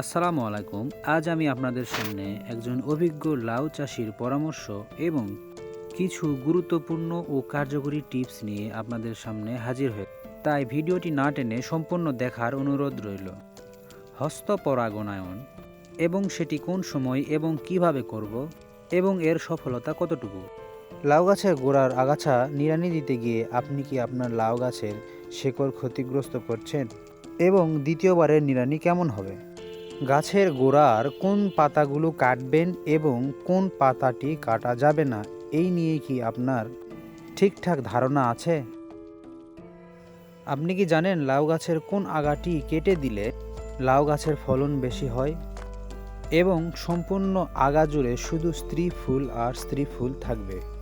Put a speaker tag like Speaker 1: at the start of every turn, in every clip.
Speaker 1: আসসালামু আলাইকুম। আজ আমি আপনাদের সামনে একজন অভিজ্ঞ লাউ চাষির পরামর্শ এবং কিছু গুরুত্বপূর্ণ ও কার্যকরী টিপস নিয়ে আপনাদের সামনে হাজির হয়ে তাই ভিডিওটি না টেনে সম্পূর্ণ দেখার অনুরোধ রইল। হস্ত পরাগনায়ন এবং সেটি কোন সময় এবং কীভাবে করব এবং এর সফলতা কতটুকু? লাউ গাছের গোড়ার আগাছা নিড়ানি দিতে গিয়ে আপনি কি আপনার লাউ গাছের শেকড় ক্ষতিগ্রস্ত করছেন? এবং দ্বিতীয়বারের নিড়ানি কেমন হবে? গাছের গোড়ার কোন পাতাগুলো কাটবেন এবং কোন পাতাটি কাটা যাবে না, এই নিয়ে কি আপনার ঠিকঠাক ধারণা আছে? আপনি কি জানেন লাউ গাছের কোন আগাটি কেটে দিলে লাউ গাছের ফলন বেশি হয়? এবং সম্পূর্ণ আগা জুড়ে শুধু স্ত্রী ফুল আর স্ত্রী ফুল থাকবে।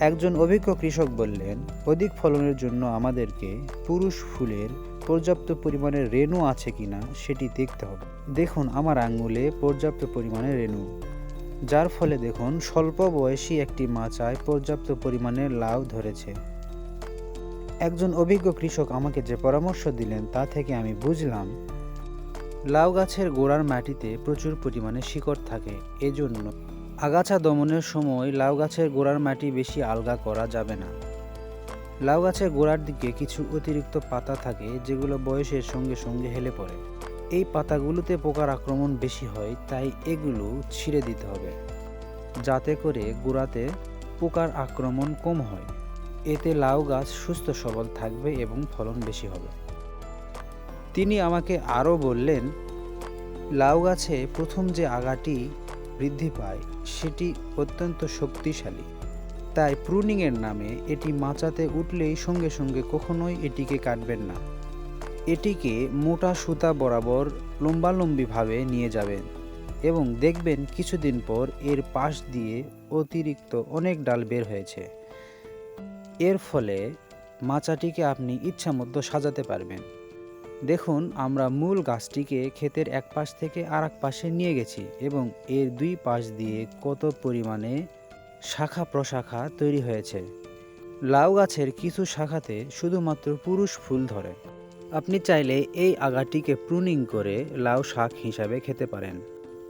Speaker 1: একজন অভিজ্ঞ কৃষক বললেন, অধিক ফলনের জন্য আমাদেরকে পুরুষ ফুলের পর্যাপ্ত পরিমাণে রেণু আছে কিনা সেটি দেখতে হবে। দেখুন আমার আঙ্গুলে পর্যাপ্ত পরিমাণে রেণু। যার ফলে দেখুন স্বল্প বয়সী একটি মাচায় পর্যাপ্ত পরিমাণে লাউ ধরেছে। একজন অভিজ্ঞ কৃষক আমাকে যে পরামর্শ দিলেন তা থেকে আমি বুঝলাম, লাউ গাছের গোড়ার মাটিতে প্রচুর পরিমাণে শিকড় থাকে। এজন্য আগাছা দমনের সময় লাউ গাছের গোড়ার মাটি বেশি আলগা করা যাবে না। লাউ গাছের গোড়ার দিকে কিছু অতিরিক্ত পাতা থাকে যেগুলো বয়সের সঙ্গে সঙ্গে হেলে পড়ে। এই পাতাগুলোতে পোকার আক্রমণ বেশি হয়, তাই এগুলো ছিঁড়ে দিতে হবে, যাতে করে গোড়াতে পোকার আক্রমণ কম হয়। এতে লাউ গাছ সুস্থ সবল থাকবে এবং ফলন বেশি হবে। তিনি আমাকে আরও বললেন, লাউ গাছে প্রথম যে আগাটি বৃদ্ধি পায় সেটি অত্যন্ত শক্তিশালী। তাই প্রুনিংয়ের নামে এটি মাচাতে উঠলেই সঙ্গে সঙ্গে কখনোই এটিকে কাটবেন না। এটিকে মোটা সুতা বরাবর লম্বালম্বিভাবে নিয়ে যাবেন এবং দেখবেন কিছুদিন পর এর পাশ দিয়ে অতিরিক্ত অনেক ডাল বের হয়েছে। এর ফলে মাচাটিকে আপনি ইচ্ছামতো সাজাতে পারবেন। দেখুন, আমরা মূল গাছটিকে ক্ষেতের এক পাশ থেকে আর পাশে নিয়ে গেছি এবং এর দুই পাশ দিয়ে কত পরিমাণে শাখা প্রশাখা তৈরি হয়েছে। লাউ গাছের কিছু শাখাতে শুধুমাত্র পুরুষ ফুল ধরে। আপনি চাইলে এই আগাটিকে প্রুনিং করে লাউ শাক হিসাবে খেতে পারেন।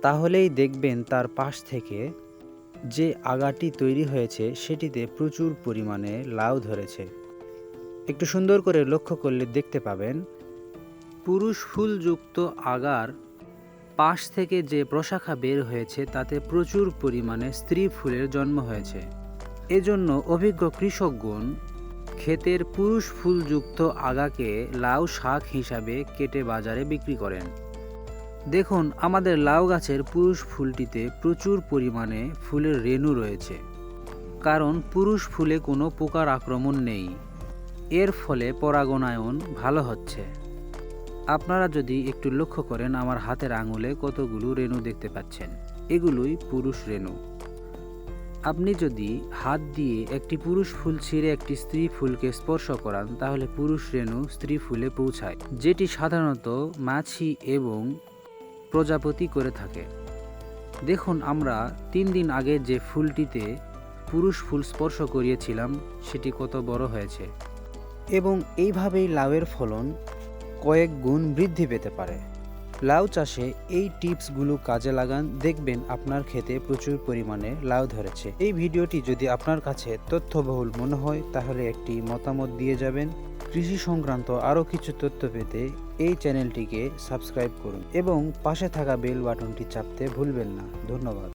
Speaker 1: তাহলেই দেখবেন তার পাশ থেকে যে আগাটি তৈরি হয়েছে, সেটিতে প্রচুর পরিমাণে লাউ ধরেছে। একটু সুন্দর করে লক্ষ্য করলে দেখতে পাবেন পুরুষ ফুলযুক্ত আগার পাশ থেকে যে প্রশাখা বের হয়েছে, তাতে প্রচুর পরিমাণে স্ত্রী ফুলের জন্ম হয়েছে। এজন্য অভিজ্ঞ কৃষকগণ ক্ষেতের পুরুষ ফুলযুক্ত আগাকে লাউ শাক হিসাবে কেটে বাজারে বিক্রি করেন। দেখুন, আমাদের লাউ গাছের পুরুষ ফুলটিতে প্রচুর পরিমাণে ফুলের রেণু রয়েছে। কারণ পুরুষ ফুলে কোনো পোকার আক্রমণ নেই। এর ফলে পরাগনায়ন ভালো হচ্ছে। আপনারা যদি একটু লক্ষ্য করেন, আমার হাতের আঙুলে কতগুলো রেণু দেখতে পাচ্ছেন। এগুলোই পুরুষ রেণু। আপনি যদি হাত দিয়ে একটি পুরুষ ফুল ছিঁড়ে একটি স্ত্রী ফুলকে স্পর্শ করান, তাহলে পুরুষ রেণু স্ত্রী ফুলে পৌঁছায়, যেটি সাধারণত মাছি এবং প্রজাপতি করে থাকে। দেখুন, আমরা তিন দিন আগে যে ফুলটিতে পুরুষ ফুল স্পর্শ করিয়েছিলাম, সেটি কত বড় হয়েছে। এবং এইভাবেই লাউয়ের ফলন কয়েক গুণ বৃদ্ধি পেতে পারে। লাউ চাষে এই টিপসগুলো কাজে লাগান, দেখবেন আপনার ক্ষেতে প্রচুর পরিমাণে লাউ ধরেছে। এই ভিডিওটি যদি আপনার কাছে তথ্যবহুল মনে হয়, তাহলে একটি মতামত দিয়ে যাবেন। কৃষি সংক্রান্ত আরও কিছু তথ্য পেতে এই চ্যানেলটিকে সাবস্ক্রাইব করুন এবং পাশে থাকা বেল বাটনটি চাপতে ভুলবেন না। ধন্যবাদ।